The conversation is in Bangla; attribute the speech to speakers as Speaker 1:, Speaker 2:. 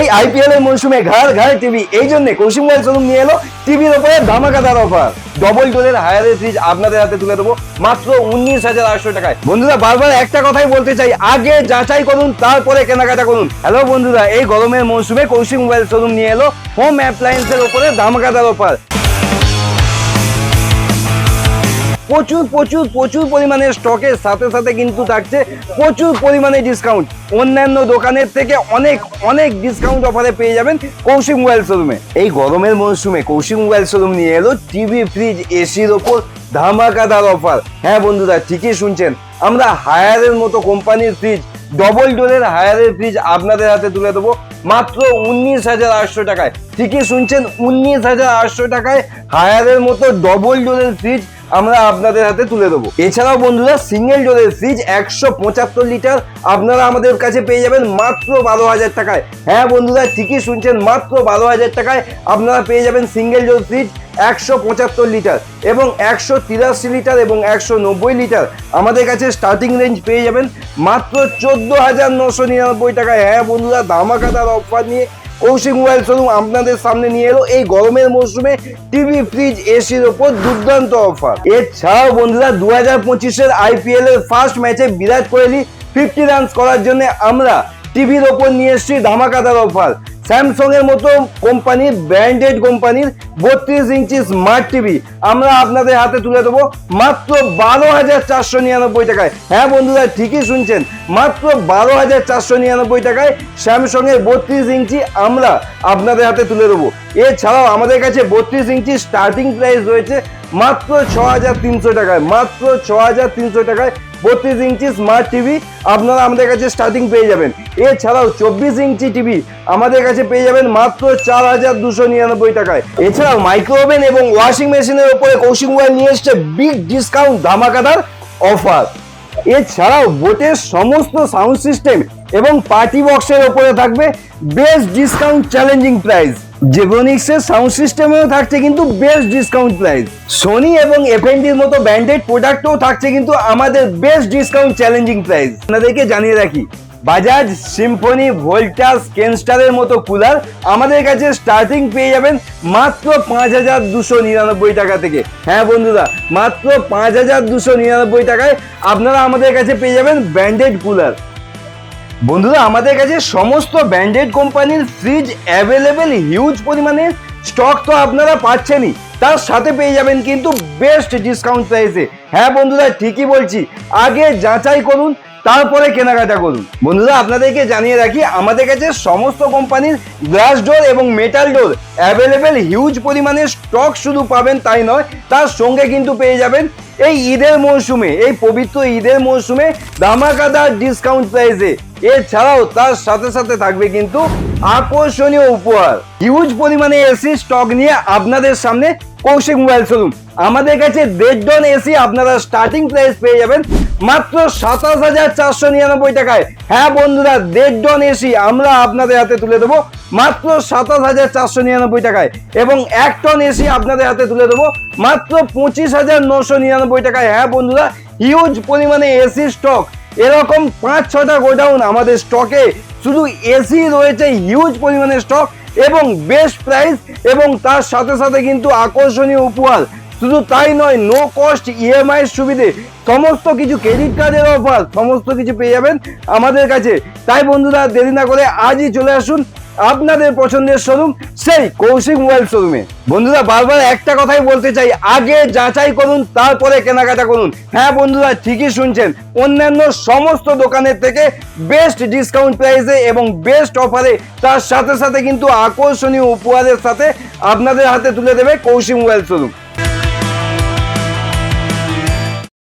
Speaker 1: এই আইপিএল এর মৌসুমে ঘর ঘর টিভি এই জন্য কৌশিক মোবাইল শোরুম নিয়ে এলো টিভির ওপরে ধামাকাদার অফার ডবল ডোরের হায়ার ফ্রিজ আপনাদের হাতে তুলে দেবো, মাত্র উনিশ হাজার আটশো টাকায়। বন্ধুরা, বারবার একটা কথাই বলতে চাই, আগে যাচাই করুন, তারপরে কেনাকাটা করুন। হ্যালো বন্ধুরা, এই গরমের মৌসুমে কৌশিক মোবাইল শোরুম নিয়ে এলো হোম অ্যাপ্লায়েন্সের ওপরে ধামাকাদার অফার প্রচুর প্রচুর প্রচুর পরিমাণে স্টকের সাথে সাথে কিন্তু থাকছে প্রচুর পরিমাণে ডিসকাউন্ট অন্যান্য দোকানের থেকে অনেক অনেক ডিসকাউন্ট অফারে পেয়ে যাবেন কৌশিক মোবাইল শোরুমে এই গরমের মরশুমে কৌশিক মোবাইল শোরুম নিয়ে এলো টিভি ফ্রিজ এসির ওপর ধামাকাদার অফার হ্যাঁ বন্ধুরা, ঠিকই শুনছেন। আমরা হায়ারের মতো কোম্পানির ফ্রিজ ডবল ডোরের হায়ারের ফ্রিজ আপনাদের হাতে তুলে দেবো মাত্র উনিশ হাজার আটশো টাকায়। ঠিকই শুনছেন, উনিশ হাজার আটশো টাকায় হায়ারের মতো ডবল ডোরের ফ্রিজ আমরা আপনাদের হাতে তুলে দেবো। এছাড়াও বন্ধুরা সিঙ্গেল ডোরের ফ্রিজ একশো পঁচাত্তর লিটার আপনারা আমাদের কাছে পেয়ে যাবেন মাত্র বারো হাজার টাকায়। হ্যাঁ বন্ধুরা, ঠিকই শুনছেন, মাত্র বারো হাজার টাকায় আপনারা পেয়ে যাবেন সিঙ্গেল ডোর ফ্রিজ একশো পঁচাত্তর লিটার এবং একশো তিরাশি লিটার এবং একশো নব্বই লিটার আমাদের কাছে স্টার্টিং রেঞ্জ পেয়ে যাবেন মাত্র চোদ্দ হাজার নশো নিরানব্বই টাকায়। হ্যাঁ বন্ধুরা, ধামাকাদার অফার নিয়ে কৌশিক মোবাইল শোরুম আপনাদের সামনে নিয়ে এলো এই গরমের মরশুমে টিভি, ফ্রিজ এসির ওপর দুর্দান্ত অফার এছাড়াও বন্ধুরা দু হাজার পঁচিশের আইপিএল এর ফার্স্ট ম্যাচে বিরাট কোহলি ফিফটি রানস করার জন্য আমরা টিভির ওপর নিয়ে এসেছি ধামাকাদার অফার। স্যামসং এর মতো কোম্পানির ব্র্যান্ডেড কোম্পানির বত্রিশ ইঞ্চি স্মার্ট টিভি। আমরা আপনাদের হাতে তুলে দেবো মাত্র বারো হাজার চারশো নিরানব্বই টাকায়। হ্যাঁ বন্ধুরা, ঠিকই শুনছেন, মাত্র বারো হাজার চারশো নিরানব্বই টাকায় স্যামসং এর বত্রিশ ইঞ্চি আমরা আপনাদের হাতে তুলে দেবো। এছাড়াও আমাদের কাছে বত্রিশ ইঞ্চি স্টার্টিং প্রাইস রয়েছে মাত্র ছ হাজার তিনশো টাকায়, মাত্র ছ হাজার তিনশো টাকায় বত্রিশ ইঞ্চি স্মার্ট টিভি আপনারা আমাদের কাছে স্টার্টিং পেয়ে যাবেন। এছাড়াও চব্বিশ ইঞ্চি টিভি আমাদের কাছে পেয়ে যাবেন মাত্র চার হাজার দুশো নিরানব্বই টাকায়। এছাড়াও মাইক্রো ওভেন এবং ওয়াশিং মেশিনের উপরে কৌশিক মোবাইল নিয়ে এসছে বিগ ডিসকাউন্ট ধামাকাদার অফার এছাড়াও বোটের সমস্ত সাউন্ড সিস্টেম এবং পার্টি বক্সের ওপরে থাকবে বেস্ট ডিসকাউন্ট চ্যালেঞ্জিং প্রাইস জেব্রনিক্সের সাউন্ড সিস্টেমেও থাকছে কিন্তু বেস্ট ডিসকাউন্ট প্রাইস সোনি এবং এফএনডির মতো ব্র্যান্ডেড প্রোডাক্টও থাকছে কিন্তু আমাদের বেস্ট ডিসকাউন্ট চ্যালেঞ্জিং প্রাইস আপনাদেরকে জানিয়ে রাখি বাজাজ সিম্ফনি ভোল্টাস কেনস্টারের মতো কুলার আমাদের কাছে স্টার্টিং পেয়ে যাবেন মাত্র পাঁচ হাজার দুশো নিরানব্বই টাকা থেকে। হ্যাঁ বন্ধুরা, মাত্র পাঁচ হাজার দুশো নিরানব্বই টাকায় আপনারা আমাদের কাছে পেয়ে যাবেন ব্র্যান্ডেড কুলার বন্ধুরা, আমাদের কাছে সমস্ত ব্র্যান্ডেড কোম্পানির ফ্রিজ অ্যাভেলেবেল হিউজ পরিমাণে স্টক তো আপনারা পাচ্ছেনই। তার সাথে পেয়ে যাবেন কিন্তু বেস্ট ডিসকাউন্ট প্রাইসে হ্যাঁ বন্ধুরা, ঠিকই বলছি। আগে যাচাই করুন, তারপরে কেনাকাটা করুন। বন্ধুরা, আপনাদেরকে জানিয়ে রাখি, আমাদের কাছে সমস্ত কোম্পানির গ্লাস ডোর এবং মেটাল ডোর অ্যাভেলেবেল হিউজ পরিমাণে স্টক শুধু পাবেন তাই নয়, তার সঙ্গে কিন্তু পেয়ে যাবেন এই ঈদের মৌসুমে এই পবিত্র ঈদের মৌসুমে ধামাকাদার ডিসকাউন্ট প্রাইসে এছাড়াও তার সাথে সাথে থাকবে কিন্তু আকর্ষণীয় উপহার। হিউজ পরিমাণে এসি স্টক নিয়ে আপনাদের সামনে কৌশিক মোবাইল শোরুম আমাদের কাছে দেড় ডন এসি আপনারা স্টার্টিং প্রাইস পেয়ে যাবেন মাত্র সাতাশ হাজার চারশো নিরানব্বই টাকায়। হ্যাঁ বন্ধুরা দেড় ডন এসি আমরা আপনাদের হাতে তুলে দেবো মাত্র সাতাশ হাজার চারশো নিরানব্বই টাকায়। এবং এক টন এসি আপনাদের হাতে তুলে দেবো মাত্র পঁচিশ হাজার নশো নিরানব্বই টাকায়। হ্যাঁ বন্ধুরা হিউজ পরিমাণে এসি স্টক এরকম পাঁচ ছটা গোডাউন আমাদের স্টকে। শুধু এসি রয়েছে হিউজ পরিমাণের স্টক এবং বেস্ট প্রাইস এবং তার সাথে সাথে কিন্তু আকর্ষণীয় উপহার। শুধু তাই নয় নো কস্ট ইএমআই সুবিধে। সমস্ত কিছু ক্রেডিট কার্ডের অফার সমস্ত কিছু পেয়ে যাবেন আমাদের কাছে। তাই বন্ধুরা, দেরি না করে আজই চলে আসুন আপনাদের পছন্দের শোরুম সেই কৌশিক মোবাইল শোরুমে বন্ধুরা, বারবার একটা কথাই বলতে চাই, আগে যাচাই করুন, তারপরে কেনাকাটা করুন। হ্যাঁ বন্ধুরা, ঠিকই শুনছেন, অন্যান্য সমস্ত দোকানের থেকে বেস্ট ডিসকাউন্ট প্রাইসে এবং বেস্ট অফারে তার সাথে সাথে কিন্তু আকর্ষণীয় উপহারের সাথে আপনাদের হাতে তুলে দেবে কৌশিক মোবাইল শোরুম